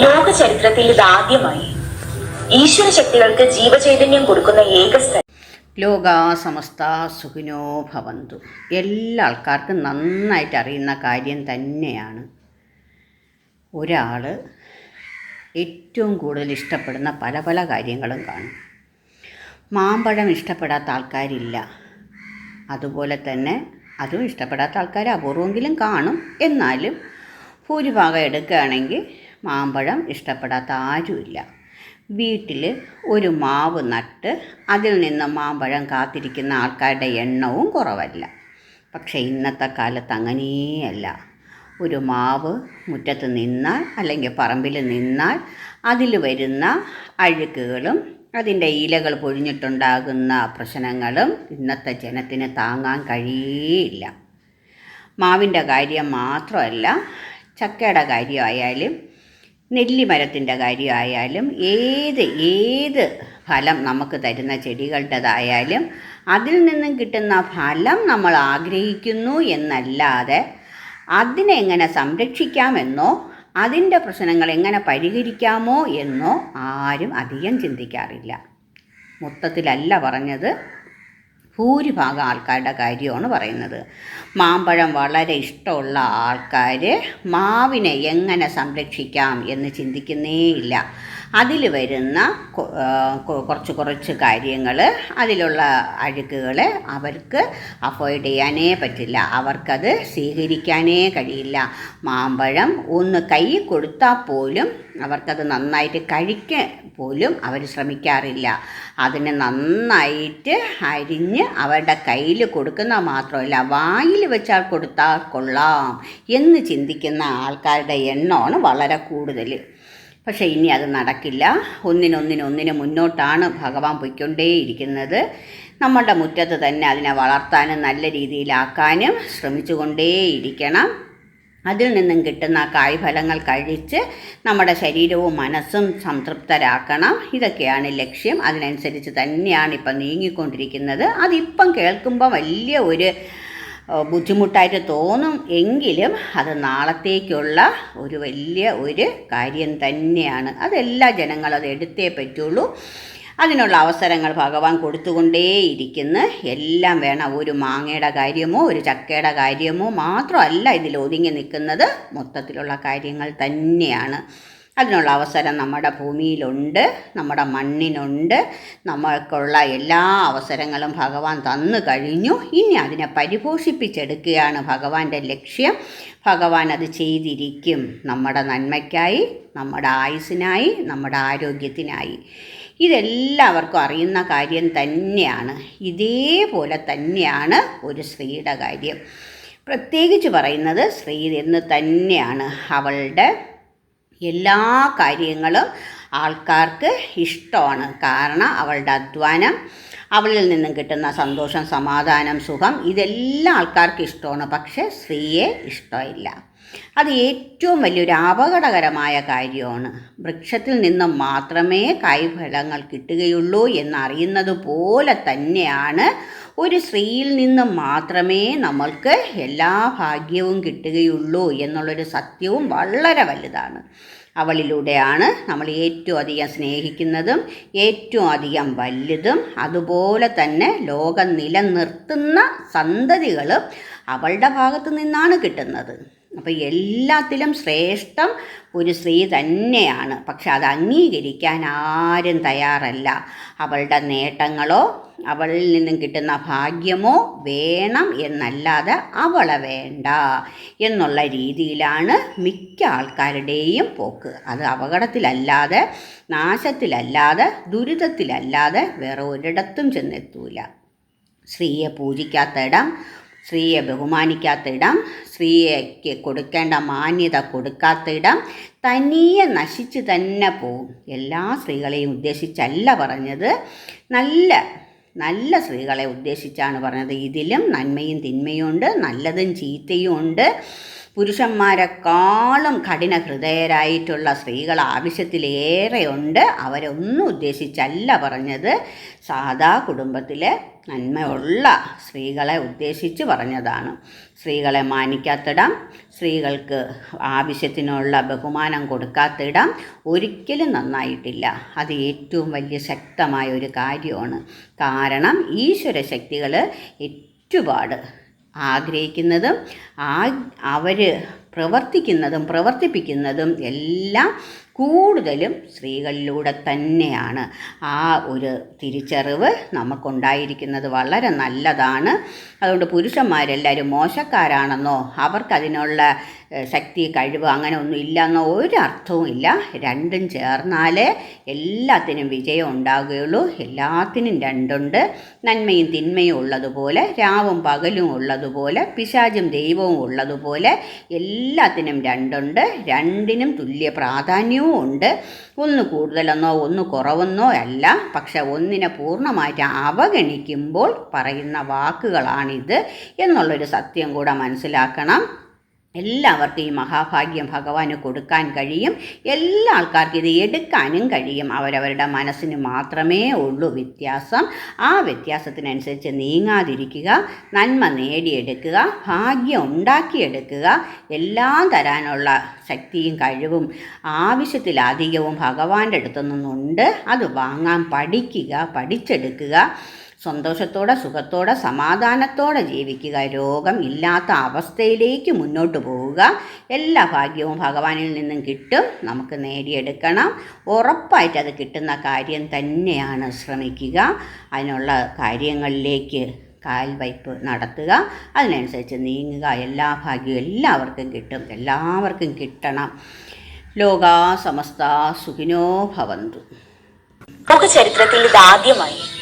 ലോക ചരിത്രത്തിൽ ഇതാദ്യമായി ഈശ്വര ശക്തികൾക്ക് ജീവചൈതന്യം കൊടുക്കുന്ന ഏക സ്ഥലം. ലോകാ സമസ്ത സുഖിനോ ഭവന്തു. എല്ലാ ആൾക്കാർക്കും നന്നായിട്ട് അറിയുന്ന കാര്യം തന്നെയാണ്. ഒരാൾ ഏറ്റവും കൂടുതൽ ഇഷ്ടപ്പെടുന്ന പല പല കാര്യങ്ങളും കാണും. മാമ്പഴം ഇഷ്ടപ്പെടാത്ത ആൾക്കാരില്ല. അതുപോലെ തന്നെ അതും ഇഷ്ടപ്പെടാത്ത ആൾക്കാർ അപൂർവമെങ്കിലും കാണും. എന്നാലും ഭൂരിഭാഗം എടുക്കുകയാണെങ്കിൽ മാമ്പഴം ഇഷ്ടപ്പെടാത്ത ആരുമില്ല വീട്ടിൽ ഒരു മാവ് നട്ട് അതിൽ നിന്ന് മാമ്പഴം കാത്തിരിക്കുന്ന ആൾക്കാരുടെ എണ്ണവും കുറവല്ല. പക്ഷേ ഇന്നത്തെ കാലത്ത് അങ്ങനെയല്ല. ഒരു മാവ് മുറ്റത്ത് നിന്നാൽ അല്ലെങ്കിൽ പറമ്പിൽ നിന്നാൽ അതിൽ വരുന്ന അഴുക്കുകളും അതിന്റെ ഇലകൾ പൊഴിഞ്ഞിട്ടുണ്ടാകുന്ന പ്രശ്നങ്ങളും ഇന്നത്തെ ജനത്തിന് താങ്ങാൻ കഴിയില്ല മാവിന്റെ കാര്യം മാത്രമല്ല ചക്കയുടെ കാര്യമായാലും നെല്ലിമരത്തിന്റെ കാര്യമായാലും ഏത് ഏത് ഫലം നമുക്ക് തരുന്ന ചെടികളുടേതായാലും അതിൽ നിന്നും കിട്ടുന്ന ഫലം നമ്മൾ ആഗ്രഹിക്കുന്നു എന്നല്ലാതെ അതിനെ എങ്ങനെ സംരക്ഷിക്കാമെന്നോ അതിന്റെ പ്രശ്നങ്ങൾ എങ്ങനെ പരിഹരിക്കാമോ എന്നോ ആരും അധികം ചിന്തിക്കാറില്ല. മൊത്തത്തിലല്ല പറഞ്ഞത്. ഭൂരിഭാഗം ആൾക്കാരുടെ കാര്യമാണ് പറയുന്നത്. മാമ്പഴം വളരെ ഇഷ്ടമുള്ള ആൾക്കാർ മാവിനെ എങ്ങനെ സംരക്ഷിക്കാം എന്ന് ചിന്തിക്കുന്നേയില്ല. അതിൽ വരുന്ന കുറച്ച് കുറച്ച് കാര്യങ്ങൾ അതിലുള്ള അഴുക്കുകൾ അവർക്ക് അവോയ്ഡ് ചെയ്യാനേ പറ്റില്ല. അവർക്കത് സ്വീകരിക്കാനേ കഴിയില്ല. മാമ്പഴം ഒന്ന് കൈ കൊടുത്താൽ പോലും അവർക്കത് നന്നായിട്ട് കഴിക്കാൻ പോലും അവർ ശ്രമിക്കാറില്ല. അതിനെ നന്നായിട്ട് അരിഞ്ഞ് അവരുടെ കയ്യിൽ കൊടുക്കുന്ന മാത്രമല്ല വായിൽ വെച്ചാൽ കൊടുത്താൽ കൊള്ളാം എന്ന് ചിന്തിക്കുന്ന ആൾക്കാരുടെ എണ്ണമാണ് വളരെ കൂടുതൽ പക്ഷേ ഇനി അത് നടക്കില്ല. ഒന്നിനൊന്നിനൊന്നിന് മുന്നോട്ടാണ് ഭഗവാൻ പൊയ്ക്കൊണ്ടേയിരിക്കുന്നത്. നമ്മളുടെ മുറ്റത്ത് തന്നെ അതിനെ വളർത്താനും നല്ല രീതിയിലാക്കാനും ശ്രമിച്ചുകൊണ്ടേയിരിക്കണം. അതിൽ നിന്നും കിട്ടുന്ന കായ്ഫലങ്ങൾ കഴിച്ച് നമ്മുടെ ശരീരവും മനസ്സും സംതൃപ്തരാക്കണം. ഇതൊക്കെയാണ് ലക്ഷ്യം. അതിനനുസരിച്ച് തന്നെയാണ് ഇപ്പം നീങ്ങിക്കൊണ്ടിരിക്കുന്നത്. അതിപ്പം കേൾക്കുമ്പോൾ വലിയ ഒരു ബുദ്ധിമുട്ടായിട്ട് തോന്നും എങ്കിലും അത് നാളത്തേക്കുള്ള ഒരു വലിയ ഒരു കാര്യം തന്നെയാണ്. അതെല്ലാ ജനങ്ങളും അത് എടുത്തേ പറ്റുള്ളൂ. അതിനുള്ള അവസരങ്ങൾ ഭഗവാൻ കൊടുത്തുകൊണ്ടേയിരിക്കുന്നു. എല്ലാം വേണം. ഒരു മാങ്ങയുടെ കാര്യമോ ഒരു ചക്കയുടെ കാര്യമോ മാത്രമല്ല ഇതിൽ ഒതുങ്ങി നിൽക്കുന്നത്. മൊത്തത്തിലുള്ള കാര്യങ്ങൾ തന്നെയാണ്. അതിനുള്ള അവസരം നമ്മുടെ ഭൂമിയിലുണ്ട് നമ്മുടെ മണ്ണിനുണ്ട്. നമ്മൾക്കുള്ള എല്ലാ അവസരങ്ങളും ഭഗവാൻ തന്നു കഴിഞ്ഞു. ഇനി അതിനെ പരിപോഷിപ്പിച്ചെടുക്കുകയാണ് ഭഗവാന്റെ ലക്ഷ്യം. ഭഗവാൻ അത് ചെയ്തിരിക്കും നമ്മുടെ നന്മയ്ക്കായി നമ്മുടെ ആയുസ്സിനായി നമ്മുടെ ആരോഗ്യത്തിനായി. ഇതെല്ലാവർക്കും അറിയുന്ന കാര്യം തന്നെയാണ്. ഇതേപോലെ തന്നെയാണ് ഒരു സ്ത്രീയുടെ കാര്യം. പ്രത്യേകിച്ച് പറയുന്നത് സ്ത്രീ എന്ന് തന്നെയാണ് അവളുടെ എല്ലാ കാര്യങ്ങളും ആൾക്കാർക്ക് ഇഷ്ടമാണ്. കാരണം അവളുടെ അധ്വാനം അവളിൽ നിന്നും കിട്ടുന്ന സന്തോഷം സമാധാനം സുഖം ഇതെല്ലാം ആൾക്കാർക്ക് ഇഷ്ടമാണ്. പക്ഷേ സ്ത്രീയെ ഇഷ്ടമില്ല. അത് ഏറ്റവും വലിയൊരു അപകടകരമായ കാര്യമാണ്. വൃക്ഷത്തിൽ നിന്നും മാത്രമേ കായ്ഫലങ്ങൾ കിട്ടുകയുള്ളൂ എന്നറിയുന്നത് പോലെ തന്നെയാണ് ഒരു സ്ത്രീയിൽ നിന്നും മാത്രമേ നമ്മൾക്ക് എല്ലാ ഭാഗ്യവും കിട്ടുകയുള്ളൂ എന്നുള്ളൊരു സത്യവും വളരെ വലുതാണ്. അവളിലൂടെയാണ് നമ്മൾ ഏറ്റവും അധികം സ്നേഹിക്കുന്നതും ഏറ്റവും അധികം വലുതും അതുപോലെ തന്നെ ലോകം നിലനിർത്തുന്ന സന്തതികളും അവളുടെ ഭാഗത്തു നിന്നാണ് കിട്ടുന്നത്. അപ്പോൾ എല്ലാത്തിലും ശ്രേഷ്ഠം ഒരു സ്ത്രീ തന്നെയാണ്. പക്ഷെ അത് അംഗീകരിക്കാൻ ആരും തയ്യാറല്ല. അവളുടെ നേട്ടങ്ങളോ അവളിൽ നിന്നും കിട്ടുന്ന ഭാഗ്യമോ വേണം എന്നല്ലാതെ അവളെ വേണ്ട എന്നുള്ള രീതിയിലാണ് മിക്ക ആൾക്കാരുടെയും പോക്ക്. അത് അപകടത്തിലല്ലാതെ നാശത്തിലല്ലാതെ ദുരിതത്തിലല്ലാതെ വേറെ ഒരിടത്തും ചെന്നെത്തൂല. സ്ത്രീയെ പൂജിക്കാത്ത ഇടം സ്ത്രീയെ ബഹുമാനിക്കാത്ത ഇടം സ്ത്രീയ്ക്ക് കൊടുക്കേണ്ട മാന്യത കൊടുക്കാത്ത ഇടം തനിയെ നശിച്ച് തന്നെ പോവും. എല്ലാ സ്ത്രീകളെയും ഉദ്ദേശിച്ചല്ല പറഞ്ഞത്. നല്ല നല്ല സ്ത്രീകളെ ഉദ്ദേശിച്ചാണ് പറഞ്ഞത്. ഇതിലും നന്മയും തിന്മയും ഉണ്ട് നല്ലതും ചീത്തയും ഉണ്ട്. പുരുഷന്മാരെക്കാളും കഠിന ഹൃദയരായിട്ടുള്ള സ്ത്രീകൾ ആവശ്യത്തിലേറെയുണ്ട്. അവരൊന്നും ഉദ്ദേശിച്ചല്ല പറഞ്ഞത്. സാധാ കുടുംബത്തിലെ നന്മയുള്ള സ്ത്രീകളെ ഉദ്ദേശിച്ച് പറഞ്ഞതാണ്. സ്ത്രീകളെ മാനിക്കാത്തിടം സ്ത്രീകൾക്ക് ആവശ്യത്തിനുള്ള ബഹുമാനം കൊടുക്കാത്തിടം. ഒരിക്കലും നന്നായിട്ടില്ല. അത് ഏറ്റവും വലിയ ശക്തമായ ഒരു കാര്യമാണ്. കാരണം ഈശ്വര ശക്തികൾ ഒരുപാട് ആഗ്രഹിക്കുന്നതും ആ അവർ പ്രവർത്തിക്കുന്നതും പ്രവർത്തിപ്പിക്കുന്നതും എല്ലാം കൂടുതലും സ്ത്രീകളിലൂടെ തന്നെയാണ്. ആ ഒരു തിരിച്ചറിവ് നമുക്കുണ്ടായിരിക്കുന്നത് വളരെ നല്ലതാണ്. അതുകൊണ്ട് പുരുഷന്മാരെല്ലാവരും മോശക്കാരാണെന്നോ അവർക്കതിനുള്ള ശക്തി കഴിവ് അങ്ങനെ ഒന്നും ഇല്ല ഒരു അർത്ഥവും ഇല്ല. രണ്ടും ചേർന്നാലേ എല്ലാത്തിനും വിജയം ഉണ്ടാകുകയുള്ളൂ. എല്ലാത്തിനും രണ്ടുണ്ട്. നന്മയും തിന്മയും ഉള്ളതുപോലെ രാവും പകലും ഉള്ളതുപോലെ പിശാചും ദൈവവും ഉള്ളതുപോലെ എല്ലാത്തിനും രണ്ടുണ്ട്. രണ്ടിനും തുല്യ പ്രാധാന്യവും ഉണ്ട്. ഒന്ന് കൂടുതലെന്നോ ഒന്ന് കുറവെന്നോ അല്ല. പക്ഷെ ഒന്നിനെ പൂർണമായിട്ട് അവഗണിക്കുമ്പോൾ പറയുന്ന വാക്കുകളാണിത് എന്നുള്ളൊരു സത്യം കൂടെ മനസ്സിലാക്കണം. എല്ലാവർക്കും ഈ മഹാഭാഗ്യം ഭഗവാന് കൊടുക്കാൻ കഴിയും. എല്ലാ ആൾക്കാർക്കും ഇത് എടുക്കാനും കഴിയും. അവരവരുടെ മനസ്സിന് മാത്രമേ ഉള്ളൂ വ്യത്യാസം. ആ വ്യത്യാസത്തിനനുസരിച്ച് നീങ്ങാതിരിക്കുക നന്മ നേടിയെടുക്കുക ഭാഗ്യം ഉണ്ടാക്കിയെടുക്കുക എല്ലാം തരാനുള്ള ശക്തിയും കഴിവും ആവശ്യത്തിലധികവും ഭഗവാന്റെ അടുത്തു നിന്നുണ്ട് അത് വാങ്ങാൻ പഠിക്കുക പഠിച്ചെടുക്കുക. സന്തോഷത്തോടെ സുഖത്തോടെ സമാധാനത്തോടെ ജീവിക്കുക രോഗം ഇല്ലാത്ത അവസ്ഥയിലേക്ക് മുന്നോട്ട് പോവുക. എല്ലാ ഭാഗ്യവും ഭഗവാനിൽ നിന്നും കിട്ടും. നമുക്ക് നേടിയെടുക്കണം. ഉറപ്പായിട്ട് അത് കിട്ടുന്ന കാര്യം തന്നെയാണ് ശ്രമിക്കുക. അതിനുള്ള കാര്യങ്ങളിലേക്ക് കാൽവയ്പ് നടത്തുക. അതിനനുസരിച്ച് നീങ്ങുക. എല്ലാ ഭാഗ്യവും എല്ലാവർക്കും കിട്ടും. എല്ലാവർക്കും കിട്ടണം. ലോകാ സമസ്ത സുഖിനോ ഭവന്തു. നമുക്ക് ചരിത്രത്തിൽ ഇതാദ്യമായി